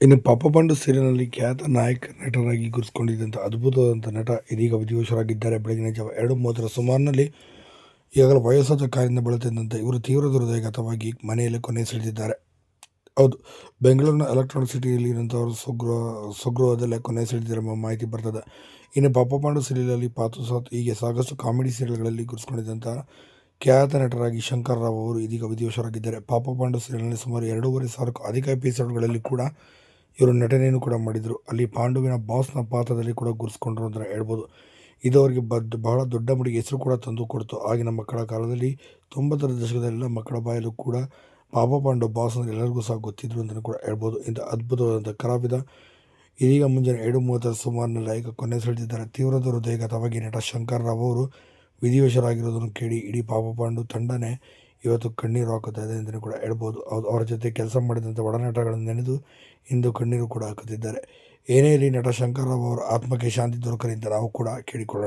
ಇನ್ನು ಪಾಪ ಪಾಂಡು ಸೀರಿಯಲ್ನಲ್ಲಿ ಖ್ಯಾತ ನಾಯಕ, ನಟರಾಗಿ ಗುರುಸ್ಕೊಂಡಿದ್ದಂಥ ಅದ್ಭುತವಾದಂಥ ನಟ ಇದೀಗ ವಿಧಿವಶರಾಗಿದ್ದಾರೆ ಬೆಳಗಿನ ಜಾವ ಎರಡು ಮೂವತ್ತರ ಸುಮಾರಿನಲ್ಲಿ ಈಗಾಗಲೇ ವಯಸ್ಸಾದ ಕಾರಿಂದ ಬಳಲುತ್ತಿದ್ದಂಥ ಇವರು ತೀವ್ರ ದುರ್ದಯಗತವಾಗಿ ಮನೆಯಲ್ಲಿ ಕೊನೆ ಸೆಳೆದಿದ್ದಾರೆ. ಹೌದು, ಬೆಂಗಳೂರಿನ ಎಲೆಕ್ಟ್ರಾನಿಕ್ ಸಿಟಿಯಲ್ಲಿ ಇರುವಂಥವರು ಸ್ವಗೃಹ, ಸ್ವಗೃಹದಲ್ಲೇ ಎಂಬ ಮಾಹಿತಿ ಬರ್ತದೆ. ಇನ್ನು ಪಾಪ ಪಾಂಡು ಸೀರಿಯಲಲ್ಲಿ ಪಾತು ಸಾತ್ ಹೀಗೆ ಸಾಕಷ್ಟು ಕಾಮಿಡಿ ಸೀರಿಯಲ್ಗಳಲ್ಲಿ ಗುರುಸ್ಕೊಂಡಿದ್ದಂಥ ಖ್ಯಾತ ನಟರಾಗಿ ಶಂಕರ್ ರಾವ್ ಅವರು ಇದೀಗ ವಿಧಿವಶರಾಗಿದ್ದಾರೆ ಪಾಪ ಪಾಂಡು ಸೀರಿಯಲ್ನಲ್ಲಿ ಸುಮಾರು ಎರಡೂವರೆ ಸಾವಿರಕ್ಕೂ ಅಧಿಕ ಎಪಿಸೋಡ್ಗಳಲ್ಲಿ ಕೂಡ ಇವರು ನಟನೆಯನ್ನು ಕೂಡ ಮಾಡಿದರು. ಅಲ್ಲಿ ಪಾಂಡುವಿನ ಬಾಸ್ನ ಪಾತ್ರದಲ್ಲಿ ಕೂಡ ಗುರುಸ್ಕೊಂಡ್ರು ಅಂತ ಹೇಳ್ಬೋದು. ಇದು ಅವರಿಗೆ ಬದ್, ಬಹಳ ದೊಡ್ಡ ಮಟ್ಟಿಗೆ ಹೆಸರು ಕೂಡ ತಂದು ಕೊಡ್ತು. ಆಗಿನ ಮಕ್ಕಳ ಕಾಲದಲ್ಲಿ ತೊಂಬತ್ತರ ದಶಕದಲ್ಲೆಲ್ಲ ಮಕ್ಕಳ ಬಾಯಲು ಕೂಡ ಪಾಪ ಪಾಂಡು ಬಾಸ್ ಅಂದರೆ ಎಲ್ಲರಿಗೂ ಸಹ ಗೊತ್ತಿದ್ರು ಅಂತಲೂ ಕೂಡ ಹೇಳ್ಬೋದು. ಇಂಥ ಅದ್ಭುತವಾದಂಥ ಕಲಾವಿದ. ಇದೀಗ ಮುಂಜಾನೆ ಎರಡು ಮೂವತ್ತರ ಸುಮಾರಿನಲ್ಲಿ ಈಗ ಕೊನೆ ಸೆಳೆದಿದ್ದಾರೆ. ತೀವ್ರದ ಹೃದಯಘಾತವಾಗಿ ನಟ ಶಂಕರ್ ರಾವ್ ಅವರು ವಿಧಿವಶರಾಗಿರೋದನ್ನು ಕೇಳಿ ಇಡೀ ಪಾಪ ಪಾಂಡು ತಂಡನೇ ಇವತ್ತು ಕಣ್ಣೀರು ಹಾಕುತ್ತಾ ಇದೆ ಕೂಡ ಹೇಳ್ಬೋದು. ಅವ್ರ ಅವರ ಜೊತೆ ಕೆಲಸ ಮಾಡಿದಂಥ ಒಡನಾಟಗಳನ್ನು ನೆನೆದು ಇಂದು ಕಣ್ಣೀರು ಕೂಡ ಹಾಕುತ್ತಿದ್ದಾರೆ. ಏನೇ ಇರಲಿ ನಟ ಶಂಕರ್ ರಾವ್ ಅವರ ಆತ್ಮಕ್ಕೆ ಶಾಂತಿ ದೊರಕಲಿ ಅಂತ ನಾವು ಕೂಡ ಕೇಳಿಕೊಳ್ಳೋಣ.